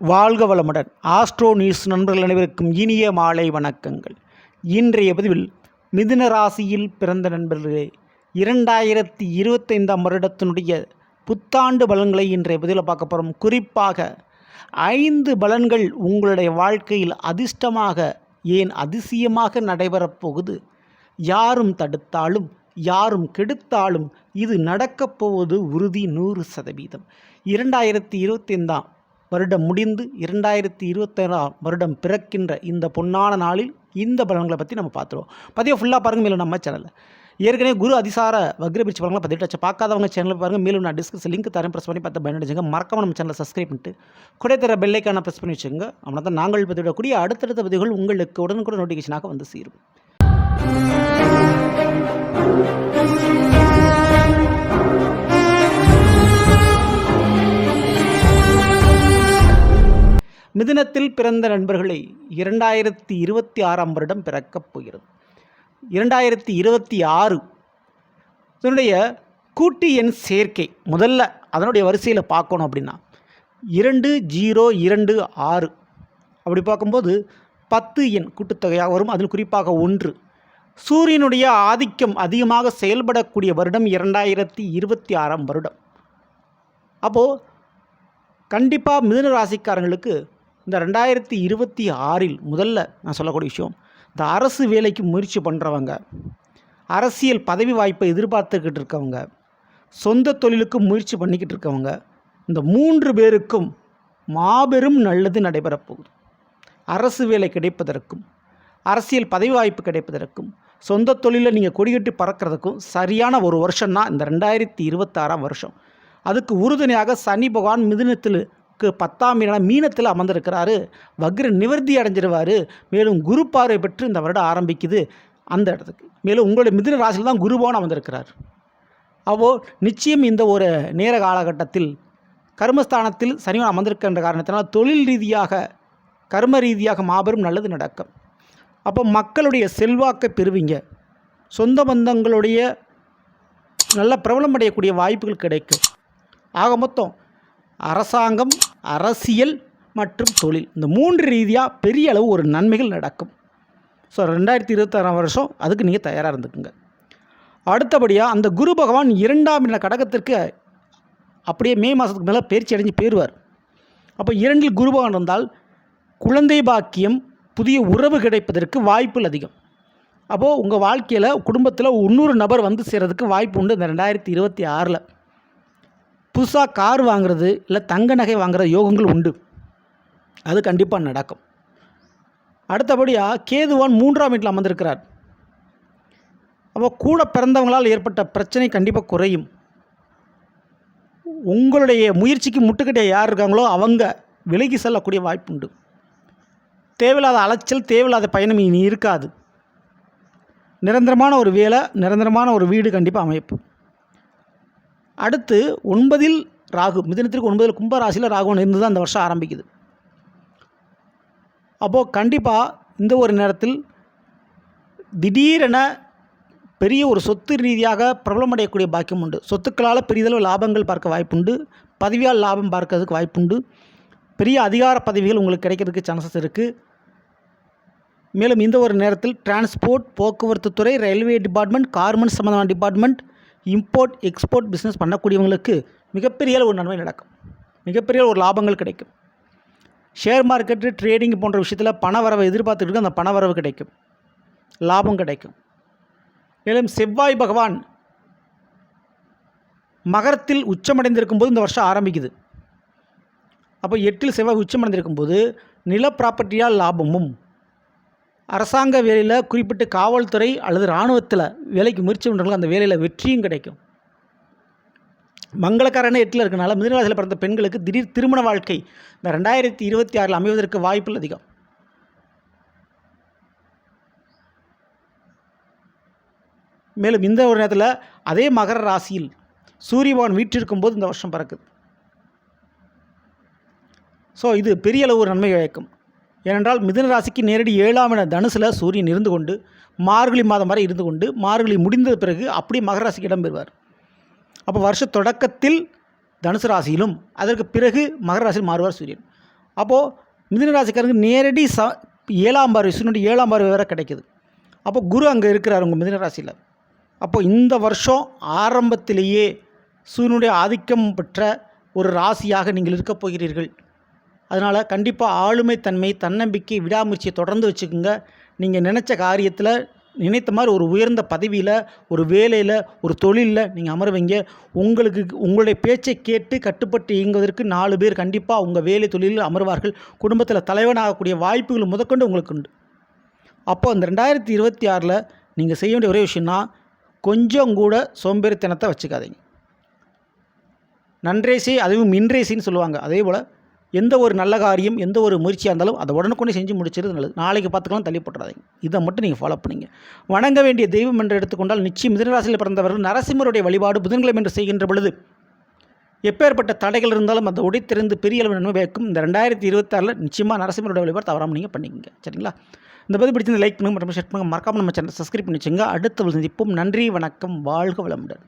வாழ்க வளமுடன். Astro news நண்பர்கள் அனைவருக்கும் இனிய மாலை வணக்கங்கள். இன்றைய பதிவில் மிதுன ராசியில் பிறந்த நண்பர்களே இரண்டாயிரத்தி இருபத்தைந்தாம் வருடத்தினுடைய புத்தாண்டு பலன்களை இன்றைய பதிவில் பார்க்க போகிறோம் குறிப்பாக ஐந்து பலன்கள் உங்களுடைய வாழ்க்கையில் அதிர்ஷ்டமாக ஏன் அதிசயமாக நடைபெறப் போகுது. யாரும் தடுத்தாலும் யாரும் கெடுத்தாலும் இது நடக்கப் போவது உறுதி நூறு சதவீதம். இரண்டாயிரத்தி இருபத்தைந்தாம் வருடம் முடிந்து இரண்டாயிரத்தி இருபத்தேழாம் வருடம் பிறக்கின்ற இந்த பொன்னான நாளில் இந்த பலன்களை பற்றி நம்ம பார்த்துருவோம். பதிவை ஃபுல்லாக பாருங்கள் மேலும் நம்ம சேனலில் ஏற்கனவே குரு அதிசார வக்ரபிரிச்சு பலன்களை பதிவிட்டு வச்சு பார்க்காதவங்க சேனலில் பாருங்கள் மேலும் நான் டிஸ்கஸ் லிங்க் தரேன் ப்ரெஸ் பண்ணி பார்த்து பயனடைச்சுங்க மறக்காம நம்ம சேனலை சப்ஸ்கிரைப் பண்ணிட்டு கூட தர பெல்லைக்கான ப்ரெஸ் பண்ணி வச்சுங்க அப்படின்னா தான் நாங்கள் பதிவிடக்கூடிய அடுத்தடுத்த பதிவுகள் உங்களுக்கு உடனுக்குடன் நோட்டிஃபிகேஷனாக வந்து சேரும். மிதினத்தில் பிறந்த நண்பர்களை இரண்டாயிரத்தி இருபத்தி ஆறாம் வருடம் பிறக்கப் போகிறது. இரண்டாயிரத்தி இருபத்தி ஆறு இதனுடைய கூட்டு எண் சேர்க்கை முதல்ல அதனுடைய வரிசையில் பார்க்கணும் அப்படின்னா இரண்டு ஜீரோ இரண்டு ஆறு. அப்படி பார்க்கும்போது பத்து எண் கூட்டுத்தொகையாக வரும். அதில் குறிப்பாக ஒன்று சூரியனுடைய ஆதிக்கம் அதிகமாக செயல்படக்கூடிய வருடம் இரண்டாயிரத்தி இருபத்தி ஆறாம் வருடம். அப்போது கண்டிப்பாக மிதுன ராசிக்காரங்களுக்கு இந்த ரெண்டாயிரத்தி இருபத்தி ஆறில் முதல்ல நான் சொல்லக்கூடிய விஷயம் இந்த அரசு வேலைக்கு முயற்சி பண்ணுறவங்க அரசியல் பதவி வாய்ப்பை எதிர்பார்த்துக்கிட்டு இருக்கவங்க சொந்த தொழிலுக்கு முயற்சி பண்ணிக்கிட்டு இருக்கவங்க இந்த மூன்று பேருக்கும் மாபெரும் நல்லது நடைபெறப் போகுது. அரசு வேலை கிடைப்பதற்கும் அரசியல் பதவி வாய்ப்பு கிடைப்பதற்கும் சொந்த தொழிலில் நீங்கள் கொடிகட்டி பறக்கிறதுக்கும் சரியான ஒரு வருஷம்னா இந்த ரெண்டாயிரத்தி இருபத்தாறாம் வருஷம். அதுக்கு உறுதுணையாக சனி பகவான் மிதுனத்திலுக்கு பத்தாம் இடம் மீனத்தில் அமர்ந்திருக்கிறாரு. வக்ர நிவர்த்தி அடைஞ்சிருவார். மேலும் குரு பார்வை பெற்று இந்த வருடம் ஆரம்பிக்குது அந்த இடத்துக்கு. மேலும் உங்களுடைய மிதுன ராசியில் தான் குருபவன் அமர்ந்திருக்கிறார். அப்போது நிச்சயம் இந்த ஒரு நேர காலகட்டத்தில் கர்மஸ்தானத்தில் சனிவன் அமர்ந்திருக்கின்ற காரணத்தினால் தொழில் ரீதியாக கர்ம ரீதியாக மாபெரும் நல்லது நடக்கும். அப்போ மக்களுடைய செல்வாக்கை பெறுவீங்க. சொந்த பந்தங்களுடைய நல்ல பிரபலம் அடையக்கூடிய வாய்ப்புகள் கிடைக்கும். ஆக மொத்தம் அரசாங்கம் அரசியல் மற்றும் தொழில். இந்த மூன்று ரீதியாக பெரிய அளவு ஒரு நன்மைகள் நடக்கும். ஸோ ரெண்டாயிரத்தி இருபத்தாறாம் வருஷம் அதுக்கு நீங்கள் தயாராக இருந்துக்குங்க. அடுத்தபடியாக அந்த குரு பகவான் இரண்டாம் இட கடகத்திற்கு அப்படியே மே மாதத்துக்கு மேலே பயிற்சி அடைஞ்சு போயிடுவார் அப்போ இரண்டில் குரு பகவான் இருந்தால் குழந்தை பாக்கியம் புதிய உறவு கிடைப்பதற்கு வாய்ப்புகள் அதிகம். அப்போது உங்கள் வாழ்க்கையில் குடும்பத்தில் இன்னொரு நபர் வந்து சேர்கிறதுக்கு வாய்ப்பு உண்டு இந்த ரெண்டாயிரத்தி இருபத்தி ஆறில். புதுசாக கார் வாங்குறது இல்லை தங்க நகை வாங்குற யோகங்கள் உண்டு. அது கண்டிப்பாக நடக்கும். அடுத்தபடியாக கேதுவான் மூன்றாம் வீட்டில் அமர்ந்திருக்கிறார். அப்போ கூட பிறந்தவங்களால் ஏற்பட்ட பிரச்சனை கண்டிப்பாக குறையும். உங்களுடைய முயற்சிக்கு முட்டுக்கட்டை யார் இருக்காங்களோ அவங்க விலகி செல்லக்கூடிய வாய்ப்பு உண்டு தேவையில்லாத அலைச்சல் தேவையில்லாத பயணம் இனி இருக்காது. நிரந்தரமான ஒரு வேலை நிரந்தரமான ஒரு வீடு கண்டிப்பாக அமைப்பு. அடுத்து ஒன்பதில் ராகு மிதனத்திற்கு ஒன்பதில் கும்பராசியில் ராகுவன் இருந்து தான் அந்த வருஷம் ஆரம்பிக்குது. அப்போது கண்டிப்பாக இந்த ஒரு நேரத்தில் திடீரென பெரிய ஒரு சொத்து ரீதியாக பிரபலமடையக்கூடிய பாக்கியம் உண்டு. சொத்துக்களால் பெரிதளவு லாபங்கள் பார்க்க வாய்ப்புண்டு. பதவியால் லாபம் பார்க்கறதுக்கு வாய்ப்புண்டு. பெரிய அதிகார பதவிகள் உங்களுக்கு கிடைக்கிறதுக்கு சான்சஸ் இருக்குது மேலும் இந்த ஒரு நேரத்தில் டிரான்ஸ்போர்ட் போக்குவரத்து துறை ரயில்வே டிபார்ட்மெண்ட் கார்மெண்ட் சம்மந்தமான டிபார்ட்மெண்ட் இம்போர்ட் எக்ஸ்போர்ட் பிஸ்னஸ் பண்ணக்கூடியவங்களுக்கு மிகப்பெரிய ஒரு நன்மை நடக்கும். மிகப்பெரிய ஒரு லாபங்கள் கிடைக்கும். ஷேர் மார்க்கெட்டு ட்ரேடிங் போன்ற விஷயத்தில் பண வரவை எதிர்பார்த்துட்டு அந்த பண வரவு கிடைக்கும். லாபம் கிடைக்கும். மேலும் செவ்வாய் பகவான் மகரத்தில் உச்சமடைந்திருக்கும் போது இந்த வருஷம் ஆரம்பிக்குது. அப்போ எட்டில் செவ்வாய் உச்சமடைந்திருக்கும் போது நில ப்ராப்பர்ட்டியால் லாபமும் அரசாங்க வேலையில் குறிப்பிட்டு காவல்துறை அல்லது இராணுவத்தில் வேலைக்கு முயற்சி பண்ணுறவங்களுக்கு அந்த வேலையில் வெற்றியும் கிடைக்கும். மங்களக்காரன எட்டில் இருக்கனால மிதனராசியில் பிறந்த பெண்களுக்கு திடீர் திருமண வாழ்க்கை இந்த ரெண்டாயிரத்தி இருபத்தி ஆறில் அமைவதற்கு வாய்ப்புகள் அதிகம். மேலும் இந்த ஒரு நேரத்தில் அதே மகர ராசியில் சூரியபகவான் வீற்றிருக்கும் போது இந்த வருஷம் பிறக்குது. ஸோ இது பெரிய அளவு நன்மை கிடைக்கும் ஏனென்றால் மிதுன ராசிக்கு நேரடி ஏழாம் இட தனுசில் சூரியன் இருந்து கொண்டு மார்கழி மாதம் வரை இருந்து கொண்டு மார்கழி முடிந்த பிறகு அப்படியே மகர ராசிக்கு இடம்பெறுவார் அப்போ வருஷ தொடக்கத்தில் தனுசு ராசியிலும் அதற்கு பிறகு மகர ராசியில் மாறுவார் சூரியன். அப்போது மிதுன ராசிக்காரங்க நேரடி ச ஏழாம் பார்வை சூரியனுடைய ஏழாம் பார்வை வேறு கிடைக்குது. அப்போ குரு அங்கே இருக்கிறார் உங்கள் மிதுன ராசியில். அப்போ இந்த வருஷம் ஆரம்பத்திலேயே சூரியனுடைய ஆதிக்கம் பெற்ற ஒரு ராசியாக நீங்கள் இருக்கப் போகிறீர்கள். அதனால் கண்டிப்பாக ஆளுமை தன்மை தன்னம்பிக்கை விடாமுயற்சியை தொடர்ந்து வச்சுக்கோங்க. நீங்கள் நினச்ச காரியத்தில் நினைத்த மாதிரி ஒரு உயர்ந்த பதவியில் ஒரு வேலையில் ஒரு தொழிலில் நீங்கள் அமருவீங்க உங்களுக்கு உங்களுடைய பேச்சை கேட்டு கட்டுப்பட்டு இயங்குவதற்கு நாலு பேர் கண்டிப்பாக உங்கள் வேலை தொழிலில் அமர்வார்கள். குடும்பத்தில் தலைவனாகக்கூடிய வாய்ப்புகள் முதற்கொண்டு உங்களுக்கு உண்டு. அப்போ அந்த ரெண்டாயிரத்தி இருபத்தி ஆறில் நீங்கள் செய்ய வேண்டிய ஒரே விஷயம்னா கொஞ்சம் கூட சோம்பேறித்தனத்தை வச்சுக்காதீங்க. நன்றேசி அதுவும் இன்றேசின்னு சொல்லுவாங்க. அதே போல் எந்த ஒரு நல்ல காரியம் எந்த ஒரு முயற்சியாக இருந்தாலும் அதை உடனுக்குடனே செஞ்சு முடிச்சிருது நல்லது. நாளைக்கு பார்த்துக்கலாம் தள்ளி போட்டுறாதீங்க. இதை மட்டும் நீங்கள் ஃபாலோ பண்ணுங்க. வணங்க வேண்டிய தெய்வம் என்று எடுத்துக்கொண்டால் நிச்சயம் மிதனராசியில் பிறந்தவர்கள் நரசிம்மருடைய வழிபாடு புதன்கிழமை என்று செய்கின்ற பொழுது எப்பேற்பட்ட தடைகள் இருந்தாலும் அதை உடைத்திருந்து பெரிய அளவு நன்மை வைக்கும் இந்த ரெண்டாயிரத்தி இருபத்தாறில் நிச்சயமாக நரசிம்மருடைய வழிபாடு தவறாமல் நீங்கள் பண்ணிக்கங்க. சரிங்களா? இந்த பதிவு பிடிச்சிருந்த லைக் பண்ணுங்கள் மற்றும் ஷேர் பண்ணுங்கள் மறக்காமல் நம்ம சேனல் சப்ஸ்கிரைப் பண்ணி வச்சுங்க அடுத்த சந்திப்போம். நன்றி வணக்கம் வாழ்க வளமுடன்.